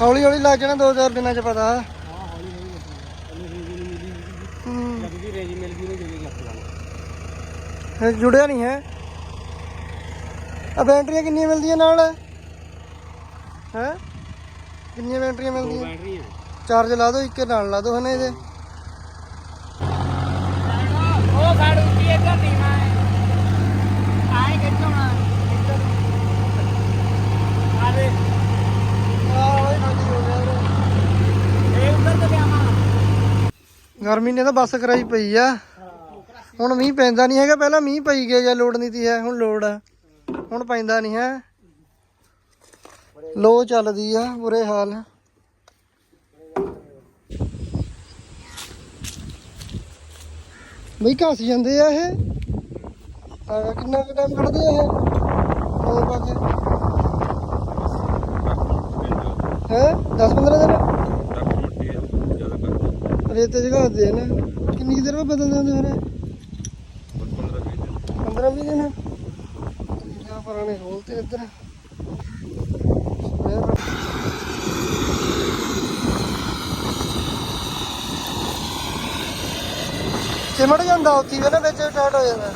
ਹੌਲੀ ਹੌਲੀ ਲੱਗ ਜਾਣਾ ਦੋ ਚਾਰ ਦਿਨਾਂ ਚ ਪਤਾ। ਹਾਂ। ਹੌਲੀ ਹੌਲੀ ਲੱਗੂਗਾ ਉਹਨੂੰ ਰੇਂਜ ਨਹੀਂ ਮਿਲੀ ਹੂੰ ਜਦ ਦੀ ਰੇਂਜ ਮਿਲ ਗਈ ਉਹਨੇ ਜਗੇ ਲੱਗ ਜਾਣਾ ਫਿਰ ਜੁੜਿਆ ਨਹੀਂ ਹੈ। ਆ ਬੈਟਰੀਆਂ ਕਿੰਨੀਆਂ ਮਿਲਦੀਆਂ ਨਾਲ? ਹੈ? ਕਿੰਨੀਆਂ ਬੈਟਰੀਆਂ ਮਿਲਦੀਆਂ? ਚਾਰਜ ਲਾ ਦਿਓ ਇੱਕੇ ਨਾਲ ਲਾ ਦਿਓ ਹਨੇ ਇਹਦੇ ਉਹ ਸਾਡ ਉੱਤੀ ਇੱਧਰ ਨਹੀਂ ਮੈਂ ਆਏ ਕਿੱਥੋਂ ਆ ਆਰੇ ਇਹ ਉੱਧਰ ਤੇ ਆਵਾਂ ਗਰਮੀ ਨੇ ਤਾਂ ਬੱਸ ਕਰਾਈ ਪਈ ਆ। ਹੁਣ ਮੀਂਹ ਪੈਂਦਾ ਨਹੀਂ ਹੈਗਾ, ਪਹਿਲਾਂ ਮੀਂਹ ਪਈ ਗਿਆ ਜਾਂ, ਲੋੜ ਨਹੀਂ ਤੀ ਹੈ, ਹੁਣ ਲੋੜ ਆ। ਹੁਣ ਪੈਂਦਾ ਨਹੀਂ ਹੈ। ਲੋ ਚੱਲਦੀ ਆ, ਬੁਰੇ ਹਾਲ। ਬਈ ਘਸ ਜਾਂਦੇ ਆ ਇਹ। ਕਿੰਨਾ ਕੁ ਟਾਈਮ ਕੱਢਦੇ ਆ ਇਹ। ਹੋਰ ਪਾ ਹੈ 10 15 ਦਿਨ? ਰੇਤੇ ਜਗ੍ਹਾ ਦੇ ਨਾ। ਕਿੰਨੀ ਕੁ ਦੇਰ ਬਾਅਦ ਬਦਲਦੇ ਹੁੰਦੇ ਫਿਰ 15 20 ਦਿਨ। ਜਾਂ ਪੁਰਾਣੇ ਖੋਲਤੇ ਇੱਧਰ। ਫਿਰ ਜਾਂਦਾ ਉੱਥੇ ਵੀ ਨਾ ਵਿੱਚ ਸਟਾਰਟ ਹੋ ਜਾਂਦਾ।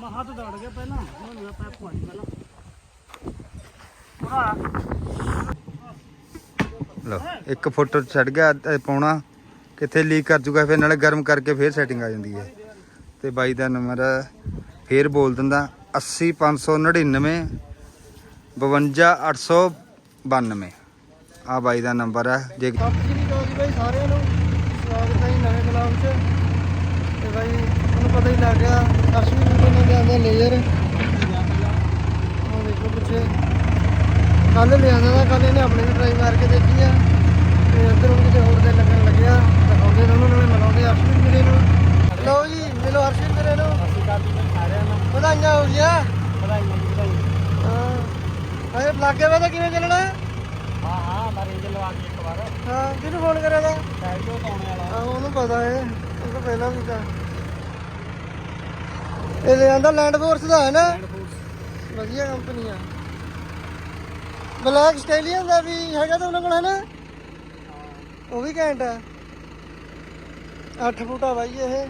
ਮਹਾ ਤੋਂ ਦੌੜ ਗਿਆ ਪਹਿਲਾਂ। ਹੁਣ ਪੈਪ ਪਾਣੀ ਪਹਿਲਾਂ। ਪੂਰਾ ਲਓ, ਇੱਕ ਫੁੱਟ ਛੱਡ ਗਿਆ ਅੱਧਾ ਪੌਣਾ ਕਿੱਥੇ ਲੀਕ ਕਰ ਜੂਗਾ ਫਿਰ ਨਾਲੇ ਗਰਮ ਕਰਕੇ ਫਿਰ ਸੈਟਿੰਗ ਆ ਜਾਂਦੀ ਹੈ। ਤੇ ਬਾਈ ਦਾ ਨੰਬਰ ਫੇਰ ਬੋਲ ਦਿੰਦਾ 80599 52892 ਆ ਬਾਈ ਦਾ ਨੰਬਰ ਹੈ, ਜੇ ਸਤਿ ਸ਼੍ਰੀ ਅਕਾਲ ਜੀ ਬਾਈ, ਸਾਰਿਆਂ ਨੂੰ ਸਵਾਗਤ ਹੈ ਜੀ ਨਵੇਂ ਬਲੌਗ 'ਚ। ਤੇ ਬਾਈ, ਤੁਹਾਨੂੰ ਪਤਾ ਹੀ ਲੱਗ ਗਿਆ ਅਰਸ਼ਵੀ ਵੀਡੀਓ ਨੇ ਲਿਆਂਦਾ ਲੇਜ਼ਰ ਉਹ ਦੇਖੋ ਪਿੱਛੇ। ਕੱਲ ਲਿਆਂਦਾ ਤਾਂ ਕੱਲ ਇਹਨੇ ਆਪਣੇ ਵੀ ਟਰਾਈ ਮਾਰ ਕੇ ਦੇਖੀ ਆ। ਤੇ ਇੱਧਰ ਹੁਣ ਕਿਤੇ ਹੋਰ ਦੇ ਲੱਗਣ ਲੱਗਿਆ ਦਿਖਾਉਂਦੇ ਨੇ ਉਹਨਾਂ ਨੂੰ ਮਿਲਾਉਂਦੇ ਅਰਸ਼ਵੀ ਵੀਰੇ ਨੂੰ। ਲਓ ਜੀ ਮਿਲੋ ਅਰਸ਼ਵੀ ਵੀਰੇ ਨੂੰ। ਅਸੀਂ ਕਾਫੀ ਸਾਰਿਆਂ ਨੂੰ। ਵਧਾਈਆਂ ਹੋ ਗਈਆਂ। ਵਧਾਈਆਂ ਜੀ ਵਧਾਈਆਂ। ਹਾਂ। ਅਰੇ ਲਾਗੇ ਵਾ ਤਾਂ ਕਿਵੇਂ ਚੱਲਣਾ? ਹਾਂ ਹਾਂ ਮੈਂ ਰੇਂਜ ਲਵਾ ਕੇ ਇੱਕ ਵਾਰ। ਹਾਂ ਕਿਹਨੂੰ ਫੋਨ ਕਰਿਆ ਤਾ? ਸਾਈਡ ਤੋਂ ਆਉਣ ਵਾਲਾ। ਆਹੋ ਉਹਨੂੰ ਪਤਾ ਹੈ ਉਹ ਤਾਂ ਪਹਿਲਾਂ ਵੀ ਤਾਂ। ਇਹ ਲੈ ਲੈਂਡ ਫੋਰਸ ਦਾ ਹੈ ਨਾ? ਵਧੀਆ ਕੰਪਨੀ ਆ। ਬਲੈਕ ਸਟੇਲੀਅਨ ਦਾ ਵੀ ਹੈਗਾ ਤਾਂ ਉਹਨਾਂ ਕੋਲ ਹੈ ਨਾ? ਉਹ ਵੀ ਘੈਂਟ ਆ। 8 ਫੁੱਟ ਬਾਈ ਇਹ।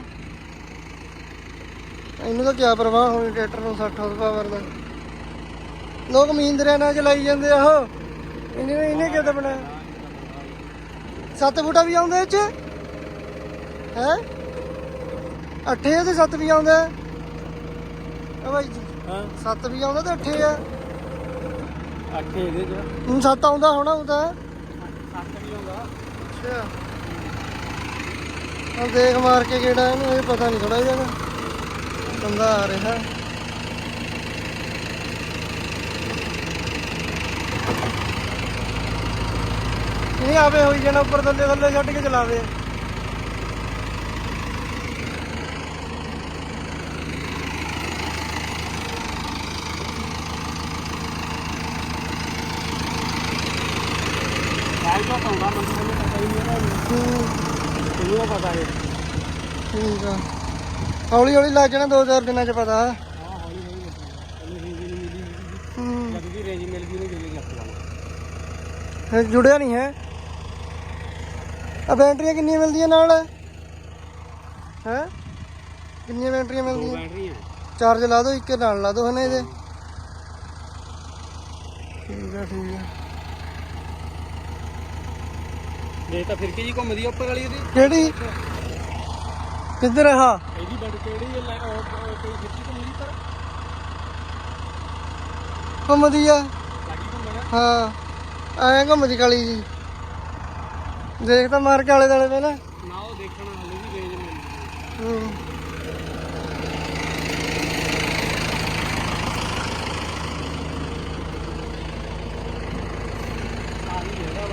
ਇਹਨੂੰ ਤਾਂ ਕੀ ਪਰਵਾਹ ਹੋਣੀ ਟਰੈਕਟਰ ਨੂੰ 60 ਹਾਰਸ ਪਾਵਰ ਦਾ। ਲੋਕ ਮਹਿੰਦਰਿਆਂ ਨਾਲ ਚਲਾਈ ਜਾਂਦੇ ਆ ਉਹ। ਇਹਨੇ ਇਹਨੇ ਕਿਦਾਂ ਬਣਾਇਆ 7 ਫੁੱਟਾ ਵੀ ਆਉਂਦਾ ਇਹ ਚ? ਹੈ? ਅੱਠੇ ਤੇ 7 ਵੀ ਆਉਂਦਾ। ਆ ਬਾਈ ਜੀ। ਹਾਂ। 7 ਵੀ ਆਉਂਦਾ ਤੇ ਅੱਠੇ ਆ। ਅੱਠੇ ਇਹਦੇ ਚ। ਹੁਣ 7 ਆਉਂਦਾ ਹੋਣਾ ਸੱਤ ਵੀ ਆਉਂਦਾ। ਅੱਛਾ। ਹੁਣ ਦੇਖ ਮਾਰ ਕੇ ਕਿਹੜਾ ਇਹਨੂੰ ਇਹ ਪਤਾ ਨਹੀਂ ਥੋੜਾ ਜਿਹਾ ਬੰਦਾ ਆ ਰਿਹਾ। ਇਹ ਆਵੇ ਹੋਈ ਜਾਣਾ ਉੱਪਰ ਥੱਲੇ ਥੱਲੇ ਛੱਡ ਕੇ ਚਲਾਵੇ ਸਾਈਡ ਤੋਂ ਆਉਂਦਾ ਮੈਨੂੰ ਮੈਨੂੰ ਹੀ ਹੂੰ, ਪਤਾ ਹੈ ਠੀਕ ਆ। ਹੌਲੀ ਹੌਲੀ ਲੱਗ ਜਾਣਾ ਦੋ ਚਾਰ ਦਿਨਾਂ ਚ ਪਤਾ। ਹਾਂ ਹੌਲੀ ਹੌਲੀ ਲੱਗੂਗਾ ਉਹਨੂੰ ਰੇਂਜ ਮਿਲੀ ਹੂੰ ਗਈ ਉਹਨੇ ਜਗੇ ਲੱਗ। ਜਾਣਾ ਫਿਰ ਜੁੜਿਆ ਨਹੀਂ ਹੈ। ਆ ਬੈਟਰੀਆਂ ਕਿੰਨੀਆਂ ਮਿਲਦੀਆਂ ਨਾਲ? ਹੈ? ਕਿੰਨੀਆਂ ਬੈਟਰੀਆਂ ਮਿਲਦੀਆਂ? ਬੈਟਰੀਆਂ। ਚਾਰਜ ਲਾ ਦਿਓ ਇੱਕੇ ਨਾਲ ਲਾ ਦਿਓ ਹਨੇ ਇਹਦੇ। ਠੀਕ ਆ ਠੀਕ ਆ। ਇਹ ਤਾਂ ਫਿਰ ਕੀ ਘੁੰਮਦੀ ਆ ਉੱਪਰ ਵਾਲੀ ਇਹਦੀ? ਕਿਹੜੀ? ਕਿੱਧਰ ਆ ਆਹ? ਇਹਦੀ ਬੜ ਕਿਹੜੀ ਹੈ ਲੈ ਉਹ ਉਹ ਕੋਈ ਫਿਰਕੀ ਘੁੰਮਦੀ ਪਰ ਘੁੰਮਦੀ ਆ। ਲਾਗੀ ਘੁੰਮਣਾ? ਹਾਂ। ਐਂ ਘੁੰਮਦੀ ਕਾਲੀ ਜੀ। ਦੇਖ ਤਾਂ ਮਾਰ ਕੇ ਆਲੇ ਦਾਲੇ ਪਹਿਲਾਂ। ਨਾ ਉਹ ਦੇਖਣਾ ਹਲੇ ਵੀ ਰੇਂਜ ਮਿਲਦੀ ਹੂੰ ਆ ਹੀ ਹੈਗਾ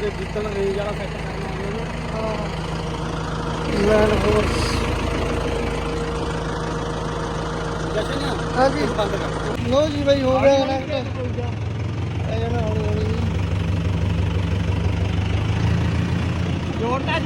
ਜਿੱਥੇ ਜਿੱਦਣ ਰੇਂਜ ਵਾਲਾ ਸੈੱਟ ਕਰਨਾ ਹੋਵੇ ਉਹਨੂੰ। ਲੈਂਡ ਫੋਰਸ ਜਸ਼ਨ ਹਾਂਜੀ। ਬੰਦ ਕਰ ਲੋ ਜੀ ਬਈ ਹੋ ਗਿਆ ਨਾ ਇਹ ਜਾਣਾ ਹੌਲੀ ਹੌਲੀ ਜੀ। ਜੋੜਦਾ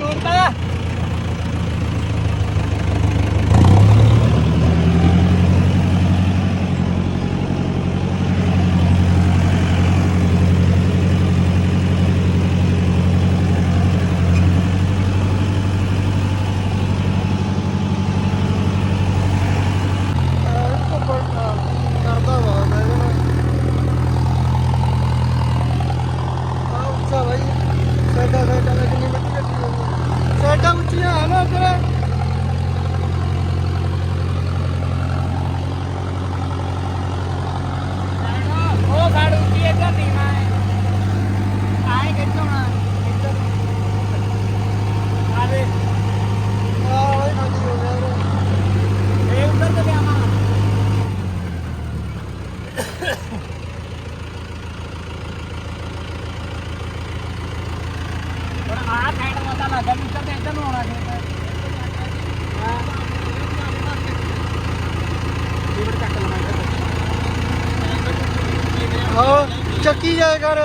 ਹਾਂ ਚੱਕੀ ਜਾਇਆ ਕਰ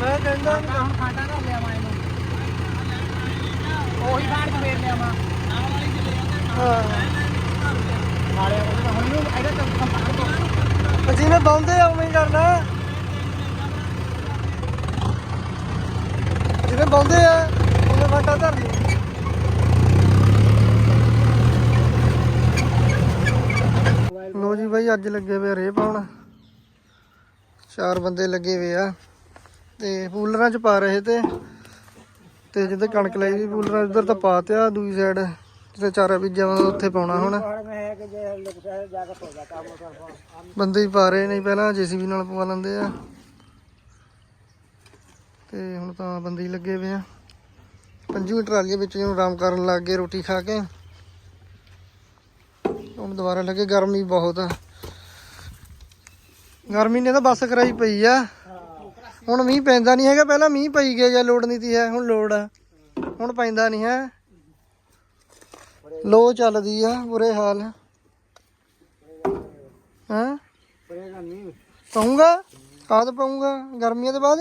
ਮੈਂ ਕਹਿੰਦਾ ਨੀ। ਹੁਣ ਖਾਟਾ ਕਰ ਲਿਆ ਮੈਂ ਇਹਨੂੰ। ਉਹੀ ਚ ਫੇਰ ਲਿਆ ਮੈਂ ਹਾਂ। ਨਾਲੇ ਉਹਦਾ ਹੁਣ ਇਹਦਾ ਤਾਂ ਉਹ ਜਿਵੇਂ ਬੰਦੇ ਆ ਉਵੇਂ ਹੀ ਕਰਨਾ। ਜਿਵੇਂ ਬੰਦੇ ਆ ਉਵੇਂ ਫਾਟਾ ਧਰ ਲਈ ਲੋ ਜੀ ਬਾਈ ਅੱਜ ਲੱਗੇ ਵੇ ਰੇ ਪਾਉਣ। ਚਾਰ ਬੰਦੇ ਲੱਗੇ ਵੇ ਆ ਤੇ ਪੂਲਰਾਂ ਚ ਪਾ ਰਹੇ ਤੇ ਤੇ ਜਿੱਥੇ ਕਣਕ ਲਈ ਸੀ ਪੂਲਰਾਂ ਉਧਰ ਤਾਂ ਪਾ ਤਿਆ ਦੂਜੀ ਸਾਈਡ ਜਿੱਥੇ ਚਾਰਾ ਬੀਜਿਆ ਵਾ, ਉੱਥੇ ਪਾਉਣਾ ਹੁਣ। ਬੰਦੇ ਹੀ ਪਾ ਰਹੇ ਨਹੀਂ ਪਹਿਲਾਂ, ਜੀਸੀਬੀ ਨਾਲ ਪਵਾ ਲੈਂਦੇ ਆ। ਤੇ ਹੁਣ ਤਾਂ ਬੰਦੇ ਹੀ ਲੱਗੇ ਪਏ ਆ। ਪੰਜਵੀਂ ਟਰਾਲੀ ਵਿੱਚ ਨੂੰ ਆਰਾਮ ਕਰਨ ਲੱਗ ਗਏ ਰੋਟੀ ਖਾ ਕੇ। ਹੁਣ ਦੁਬਾਰਾ ਲੱਗੇ, ਗਰਮੀ ਬਹੁਤ ਆ। ਗਰਮੀ ਨੇ ਤਾਂ ਬੱਸ ਕਰਾਈ ਪਈ ਆ। ਹੁਣ ਮੀਂਹ ਪੈਂਦਾ ਨਹੀਂ ਹੈਗਾ, ਪਹਿਲਾਂ ਮੀਂਹ ਪਈ ਗਿਆ ਜਾਂ ਲੋੜ ਨਹੀਂ ਤੀ ਹੈ, ਹੁਣ ਲੋੜ ਆ। ਹੁਣ ਪੈਂਦਾ ਨਹੀਂ ਹੈ। ਲੋ ਚੱਲਦੀ ਆ, ਬੁਰੇ ਹਾਲ। ਹਾਂ? ਪਰੇਗਾ ਨਹੀਂ ਪਾਉਂਗਾ? ਖਾਦ ਪਾਉਂਗਾ? ਗਰਮੀਆਂ ਦੇ ਬਾਅਦ?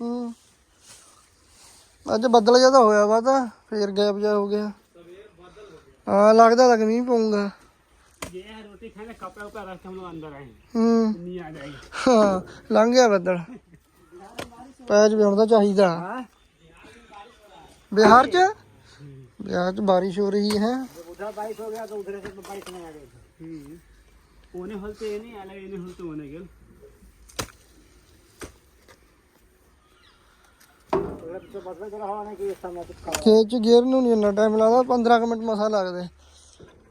ਹੂੰ। ਅੱਜ ਬੱਦਲ ਜ਼ਿਆਦਾ ਹੋਇਆ ਵਾ ਤਾਂ, ਫੇਰ ਗੈਪ ਜਾ ਹੋ ਗਿਆ। ਹਾਂ, ਲੱਗਦਾ ਤਾਂ ਕਿ ਮੀਂਹ ਪਊਗਾ। ये रोटी खाने कपड़े ऊपर रख के हम लोग अंदर आए ਹੂੰ नहीं आ जाएगी ਹਾਂ ਲੰਘ ਗਿਆ ਬੱਦਲ ਪੈਜ ਵੀ ਹੁਣ ਤਾਂ ਚਾਹੀਦਾ ਬਿਹਾਰ ਚ ਬਿਹਾਰ ਚ ਬਾਰਿਸ਼ ਹੋ ਰਹੀ ਹੈ उधर बारिश हो गया तो उधर से बारिश नहीं आ गई ओने होलते ये नहीं अलग ये होलते होने गेल तो बदल जरा होने की समय तो ਖੇਤ ਚ ਗੇਰ ਨੂੰ ਨਹੀਂ ਇੰਨਾ ਟਾਈਮ ਲੱਗਦਾ 15 ਕੁ ਮਿੰਟ ਮਸਾ ਲੱਗਦੇ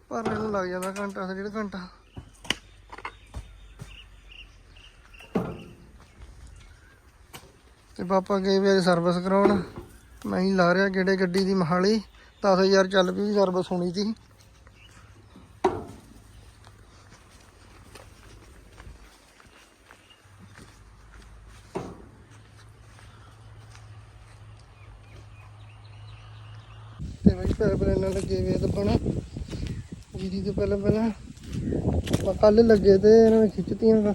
ਭਰਨੇ ਨੂੰ ਲੱਗ ਜਾਂਦਾ ਘੰਟਾ ਡੇਢ ਘੰਟਾ। ਤੇ ਪਾਪਾ ਗਏ ਵੀ ਸਰਵਿਸ ਕਰਾਉਣ। ਮੈਂ ਹੀ ਲਾ ਰਿਹਾ ਗੇੜੇ ਗੱਡੀ ਦੀ ਮਹਾਲੀ। 10000 ਚੱਲ ਪਈ ਸਰਵਿਸ ਹੋਣੀ ਸੀ। ਤੇ ਬਈ ਪੈਪ ਲਾਈਨਾਂ ਲੱਗੇ ਹੋਏ ਆ ਪਹਿਲਾਂ ਪਹਿਲਾਂ ਆਪਾਂ ਕੱਲ ਲੱਗੇ ਤੇ ਇਹਨਾਂ ਨੇ ਖਿੱਚਤੀਆਂ ਗਾ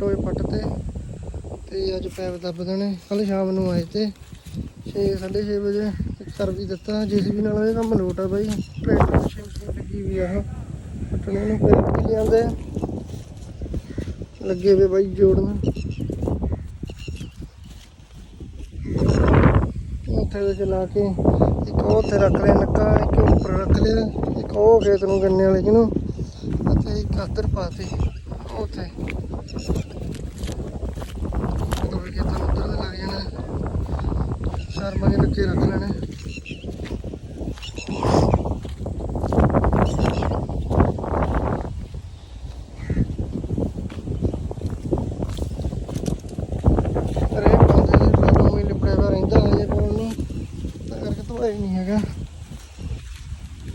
ਟੋਏ ਪੱਟ ਤੇ ਤੇ ਅੱਜ ਪੈਪ ਦੱਬ ਦੇਣੇ। ਕੱਲ ਸ਼ਾਮ ਨੂੰ ਆਏ ਤੇ 6 6:30 ਵਜੇ ਤੇ ਕਰ ਵੀ ਦਿੱਤਾ। ਜੀਸੀਬੀ ਨਾਲ ਇਹ ਕੰਮ ਲੋਟ ਆ ਬਾਈ। ਟਰੈਕਟਰ ਮਸ਼ੀਨ ਲੱਗੀ ਵੀ ਆਹ। ਪੱਟਣੇ ਨੂੰ ਪੈਪ ਵੀ ਲਿਆਂਦੇ? ਲੱਗੇ ਵੇ ਬਾਈ ਜੋੜਨ। ਉੱਥੇ ਦੇ ਚਲਾ ਕੇ ਇੱਕ ਉਹ ਉੱਥੇ ਰੱਖ ਲਿਆ, ਨੱਕਾ, ਇੱਕ ਉੱਪਰ ਰੱਖ ਲਿਆ। ਉਹ ਖੇਤ ਨੂੰ ਗੰਨੇ ਵਾਲੇ ਜਿਹਨੂੰ ਅਤੇ ਇੱਕ ਅੱਧਰ ਪਾਤੀ, ਉੱਥੇ। ਦੋ ਖੇਤਾਂ ਨੂੰ ਉੱਧਰ ਦੇ ਲੱਗ ਜਾਣਾ, ਸ਼ਰਮਾ ਦੇ ਨੱਕੇ ਰੱਖ ਲੈਣੇ। ਰੇ ਪਾਉਂਦੇ ਨੇ ਲੋਕਾਂ ਰਹਿੰਦਾ ਨੂੰ ਤਾਂ ਕਰਕੇ ਧੋਇਆ ਹੀ ਨਹੀਂ ਹੈਗਾ।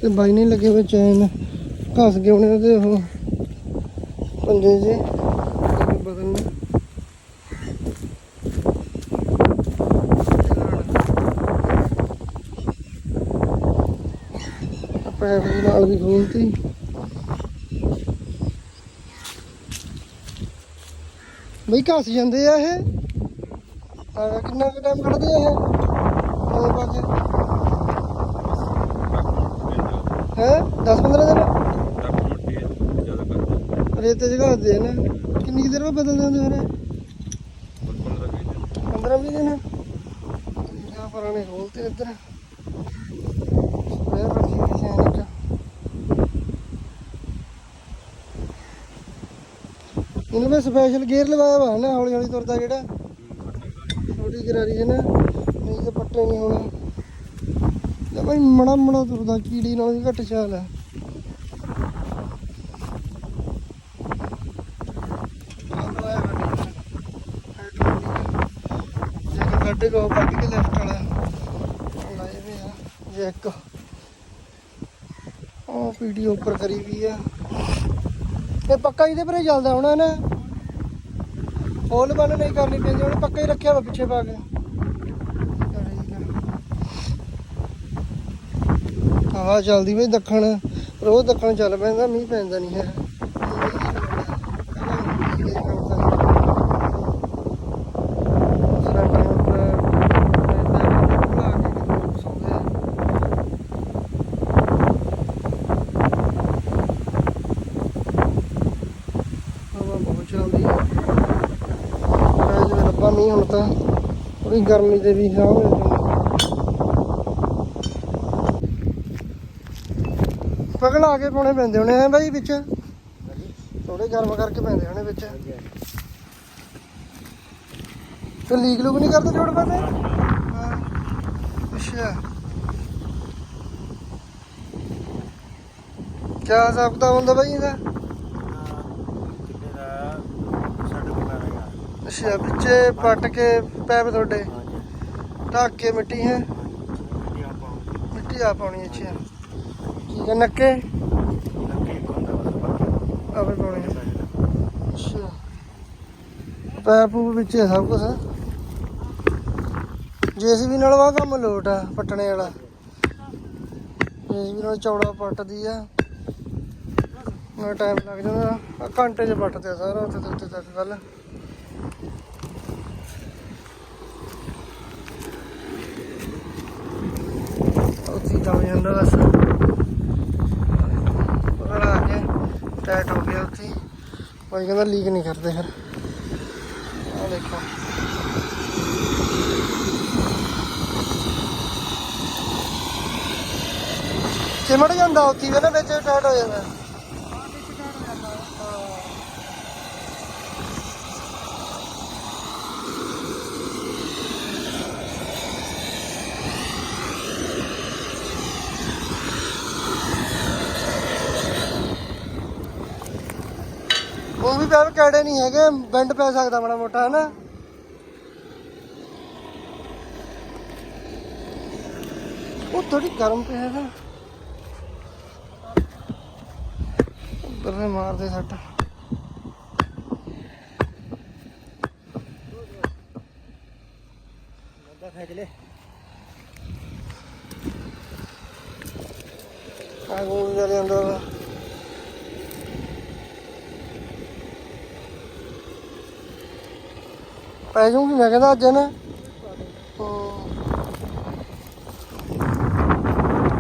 ਤੇ ਬਾਈ ਨੇ ਲੱਗੇ ਹੋਏ ਚੈਨ, ਘਸ ਗਏ ਉਹਨੇ ਉਹਦੇ ਉਹ ਪੰਜੇ ਜੇ ਤੇ ਬਦਲਨੇ ਪੈਪ ਨਾਲ ਵੀ ਖੋਲਤੀ। ਬਈ ਘਸ ਜਾਂਦੇ ਆ ਇਹ। ਕਿੰਨਾ ਕੁ ਟਾਈਮ ਕੱਢਦੇ ਆ ਇਹ? ਨਵੇਂ ਪਾ ਕੇ ਹੈ? 10 15 ਦਿਨ? ਰੇਤੇ ਜਗ੍ਹਾ ਦੇ ਨਾ। ਕਿੰਨੀ ਕੁ ਦੇਰ ਬਾਅਦ ਬਦਲਦੇ ਹੁੰਦੇ ਫਿਰ 15 20 ਦਿਨ। ਆ ਪੁਰਾਣੇ ਖੋਲਤੇ ਇੱਧਰ। ਸਪੇਅਰ ਰੱਖੀ ਹੋਈ ਸੀ ਐਨਕ ਇਹਨੂੰ ਮੈਂ ਸਪੈਸ਼ਲ ਗੇਅਰ ਲਵਾਇਆ ਵਾ ਨਾ ਹੌਲੀ ਹੌਲੀ ਤੁਰਦਾ ਜਿਹੜਾ। ਛੋਟੀ ਗਰਾਰੀ ਹੈ ਨਾ ਨਹੀਂ ਤਾਂ ਪੱਟੇ ਨਹੀਂ ਹੋਣਾ। ਭਾਈ ਮੜਾ ਮੜਾ ਤੁਰਦਾ, ਕੀੜੀ ਨਾਲ ਵੀ ਘੱਟ ਚਾਲ ਹੈ। ਕੱਢ ਕੇ ਕੱਢ ਕੇ ਲੈਫਟ ਵਾਲਾ ਲਾਏ ਵੇ ਆ ਜੈਕ ਉਹ ਵੀਡੀਓ ਉੱਪਰ ਕਰੀ ਵੀ ਆ। ਇਹ ਪੱਕਾ ਇਹਦੇ ਪਰੇ ਚੱਲਦਾ ਹੋਣਾ ਨਾ। ਫੋਲ ਬੰਨ ਨਹੀਂ ਕਰਨੀ ਪੈਂਦੀ, ਉਹਨੇ ਪੱਕਾ ਹੀ ਰੱਖਿਆ ਵਾ ਪਿੱਛੇ ਪਾ ਕੇ। ਹਵਾ ਚੱਲਦੀ ਵੀ ਦੱਖਣ ਰੋਜ਼ ਦੱਖਣ ਚੱਲ ਪੈਂਦਾ, ਮੀਂਹ ਪੈਂਦਾ ਨਹੀਂ ਹੈ। ਮੀਂਹ ਹੁਣ ਤਾਂ ਗਰਮੀ ਦੇ ਵੀ ਹਾਂ ਪਗਲਾ ਕੇ ਪਾਉਣੇ ਪੈਂਦੇ ਹੋਣੇ ਆ ਬਾਈ ਵਿੱਚ। ਥੋੜੇ ਗਰਮ ਕਰਕੇ ਪੈਂਦੇ ਹੋਣੇ ਵਿੱਚ। ਤੇ ਲੀਕ ਲੂਕ ਨਹੀਂ ਕਰਦੇ ਜੋੜ ਪਾਤੇ ਅੱਛਾ। ਕਿਆ ਹਿਸਾਬ ਕਿਤਾਬ ਹੁੰਦਾ ਬਾਈ ਇਹਦਾ? ਅੱਛਾ ਵਿੱਚੇ ਪੱਟ ਕੇ ਪੈਪ ਤੁਹਾਡੇ। ਢੱਕ ਕੇ ਮਿੱਟੀ ਹੈ? ਮਿੱਟੀ ਆ ਪਾਉਣੀ ਅੱਛਾ। ਹੈ ਨੱਕੇ? ਲੱਗੇ ਹੁੰਦਾ ਬਸ ਬਾਕੀ ਆਪੇ ਪਾਉਣੀ ਅੱਛਾ। ਪੈਪ ਪੂਪ ਵਿੱਚ ਹੈ ਸਭ ਕੁਝ ਜੇਸੀਬੀ ਨਾਲ ਵਾ ਕੰਮ ਲੋਟ ਆ ਪੱਟਣੇ ਵਾਲਾ। ਜੇਸੀਬੀ ਨਾਲ ਚੌੜਾ ਪੱਟਦੀ ਆ। ਨਾ ਟਾਈਮ ਲੱਗ ਜਾਂਦਾ। ਆ ਘੰਟੇ 'ਚ ਪੱਟਦੇ ਸਾਰਾ ਉੱਥੇ ਤੋਂ ਉੱਥੇ ਤੱਕ ਗੱਲ। ਉੱਥੇ ਕੰਮ ਜਾਂਦਾ ਬਸ ਪਕੜ ਆ ਕੇ ਟਾਈਟ ਹੋ ਕਹਿੰਦਾ ਲੀਕ ਨਹੀਂ ਕਰਦੇ ਫਿਰ। ਆ ਦੇਖੋ। ਚਿਮੜ ਜਾਂਦਾ ਉੱਥੇ ਹੀ ਨਾ ਵਿੱਚ ਟਾਈਟ ਹੋ ਜਾਂਦਾ ਉਹ ਵੀ ਪੈਪ ਕੜੇ ਨਹੀਂ ਹੈਗੇ ਬੈਂਡ ਪੈ ਸਕਦਾ ਬੜਾ ਮੋਟਾ ਹੈ ਨਾ ਉਹ ਥੋੜੀ ਗਰਮ ਪਿਆ ਹੈ ਉੱਧਰ ਨੇ ਮਾਰਦੇ ਸੱਟ। ਲੱਗਾ ਫੇਕ ਲੈ। ਆ ਗੋ ਵਿਚਾਰੇ ਅੰਦਰ ਪੈ ਜੂਗੀ ਮੈਂ ਕਹਿੰਦਾ ਅੱਜ ਨਾ